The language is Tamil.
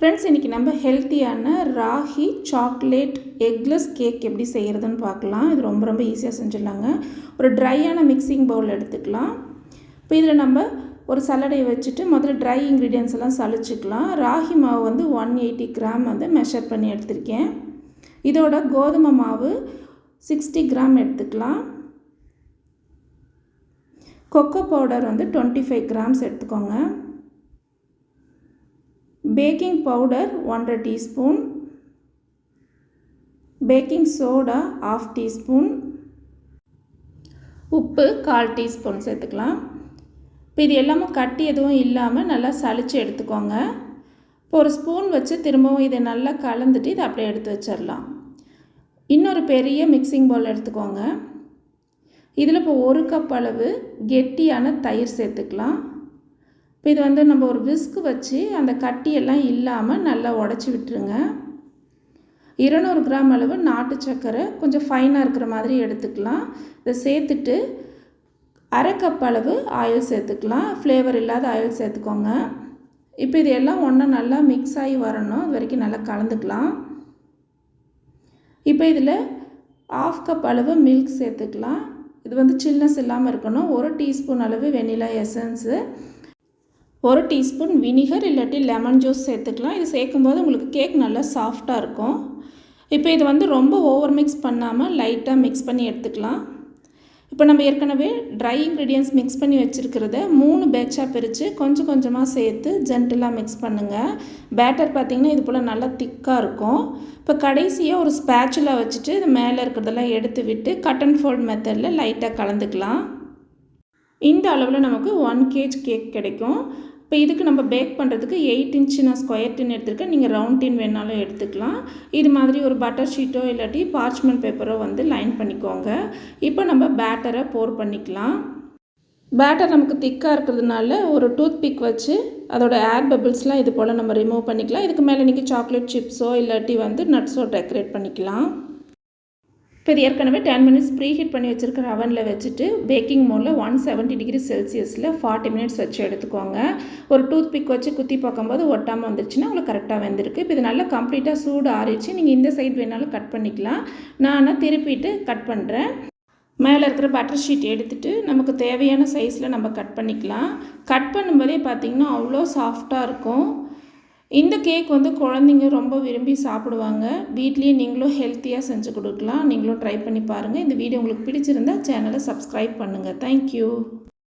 ஃப்ரெண்ட்ஸ் இன்றைக்கி நம்ம ஹெல்த்தியான ராகி சாக்லேட் எக்லெஸ் கேக் எப்படி செய்கிறதுன்னு பார்க்கலாம். இது ரொம்ப ரொம்ப ஈஸியாக செஞ்சிடலாங்க. ஒரு ட்ரையான மிக்சிங் பவுல் எடுத்துக்கலாம். இப்போ இதில் நம்ம ஒரு சலடையை வச்சுட்டு முதல்ல ட்ரை இன்க்ரீடியன்ஸ் எல்லாம் சளிச்சிக்கலாம் ராகி மாவு வந்து ஒன் எயிட்டி கிராம் வந்து மெஷர் பண்ணி எடுத்திருக்கேன். இதோட கோதுமை மாவு சிக்ஸ்டி கிராம் எடுத்துக்கலாம். கொக்கோ பவுடர் வந்து டுவெண்ட்டி ஃபைவ் கிராம்ஸ் எடுத்துக்கோங்க. பேக்கிங் பவுடர் ஒன்றரை teaspoon baking soda half teaspoon உப்பு கால் டீஸ்பூன் சேர்த்துக்கலாம். இப்போ இது எல்லாமே கட்டி எதுவும் இல்லாமல் நல்லா சளிச்சு எடுத்துக்கோங்க. இப்போ ஒரு ஸ்பூன் வச்சு திரும்பவும் இதை நல்லா கலந்துட்டு இதை அப்படியே எடுத்து வச்சிடலாம். இன்னொரு பெரிய மிக்சிங் பவுல் எடுத்துக்கோங்க. இதில் இப்போ ஒரு கப் அளவு கெட்டியான தயிர் சேர்த்துக்கலாம். இப்போ இது வந்து நம்ம ஒரு விஸ்கு வச்சு அந்த கட்டியெல்லாம் இல்லாமல் நல்லா உடச்சி விட்டுருங்க. இருநூறு கிராம் அளவு நாட்டு சர்க்கரை கொஞ்சம் ஃபைனாக இருக்கிற மாதிரி எடுத்துக்கலாம். இதை சேர்த்துட்டு அரை கப் அளவு ஆயில் சேர்த்துக்கலாம். ஃப்ளேவர் இல்லாத ஆயில் சேர்த்துக்கோங்க. இப்போ இது எல்லாம் ஒன்றா நல்லா மிக்ஸ் ஆகி வரணும். அது வரைக்கும் நல்லா கலந்துக்கலாம். இப்போ இதில் ஆஃப் கப் அளவு மில்க் சேர்த்துக்கலாம். இது வந்து சில்னஸ் இல்லாமல் இருக்கணும். ஒரு டீஸ்பூன் அளவு வெனிலா எசன்ஸு ஒரு டீஸ்பூன் வினிகர் இல்லாட்டி லெமன் ஜூஸ் சேர்த்துக்கலாம். இது சேர்க்கும்போது உங்களுக்கு கேக் நல்லா சாஃப்டாக இருக்கும். இப்போ இது வந்து ரொம்ப ஓவர் மிக்ஸ் பண்ணாமல் லைட்டாக மிக்ஸ் பண்ணி எடுத்துக்கலாம். இப்போ நம்ம ஏற்கனவே ட்ரை இன்க்ரீடியன்ஸ் மிக்ஸ் பண்ணி வச்சுருக்கிறத மூணு பேட்சாக பிரித்து கொஞ்சம் கொஞ்சமாக சேர்த்து ஜென்டலாக மிக்ஸ் பண்ணுங்கள் பேட்டர் பார்த்திங்கன்னா இது போல் நல்லா திக்காக இருக்கும். இப்போ கடைசியாக ஒரு ஸ்பேச்சுலாக வச்சுட்டு இது மேலே இருக்கிறதெல்லாம் எடுத்து விட்டு கட் அண்ட் ஃபோல்ட் மெத்தடில் லைட்டாக கலந்துக்கலாம். இந்த அளவில் நமக்கு ஒன் கேஜ் கேக் கிடைக்கும். இப்போ இதுக்கு நம்ம பேக் பண்ணுறதுக்கு எயிட் இன்ச்சு நான் ஸ்கொயர் டின் எடுத்துருக்கேன். நீங்கள் ரவுண்ட் டின் வேணாலும் எடுத்துக்கலாம். இது மாதிரி ஒரு பட்டர் ஷீட்டோ இல்லாட்டி பார்ச்மெண்ட் பேப்பரோ வந்து லைன் பண்ணிக்கோங்க. இப்போ நம்ம பேட்டரை போர் பண்ணிக்கலாம். பேட்டர் நமக்கு திக்காக இருக்கிறதுனால ஒரு டூத் பிக் வச்சு அதோட ஏர் பபிள்ஸ்லாம் இது போல் நம்ம ரிமூவ் பண்ணிக்கலாம். இதுக்கு மேலே நீங்கள் சாக்லேட் சிப்ஸோ இல்லாட்டி வந்து நட்ஸோ டெக்கரேட் பண்ணிக்கலாம். இப்போ இது ஏற்கனவே டென் மினிட்ஸ் ப்ரீ ஹீட் பண்ணி வச்சுருக்கிற அவனில் வச்சுட்டு பேக்கிங் மோடில் ஒன் செவன்ட்டி டிகிரி செல்சியஸில் ஃபார்ட்டி மினிட்ஸ் வச்சு எடுத்துக்கோங்க. ஒரு டூத் பிக் வச்சு குத்தி பார்க்கும்போது ஒட்டாமல் வந்துருச்சுன்னா உங்களுக்கு கரெக்டாக வந்திருக்கு. இப்போ இது நல்லா கம்ப்ளீட்டாக சூடு ஆறிச்சு நீங்கள் இந்த சைட் வேணாலும் கட் பண்ணிக்கலாம். நான் திருப்பிட்டு கட் பண்ணுறேன் மேலே இருக்கிற பட்டர் ஷீட் எடுத்துகிட்டு நமக்கு தேவையான சைஸில் நம்ம கட் பண்ணிக்கலாம். கட் பண்ணும்போதே பார்த்திங்கன்னா அவ்வளோ சாஃப்டாக இருக்கும். இந்த கேக் வந்து குழந்தைங்க ரொம்ப விரும்பி சாப்பிடுவாங்க. வீட்லேயே நீங்களும் ஹெல்த்தியாக செஞ்சு கொடுக்கலாம். நீங்களும் ட்ரை பண்ணி பாருங்கள் இந்த வீடியோ உங்களுக்கு பிடிச்சிருந்தா சேனலை சப்ஸ்கிரைப் பண்ணுங்கள் தேங்க்யூ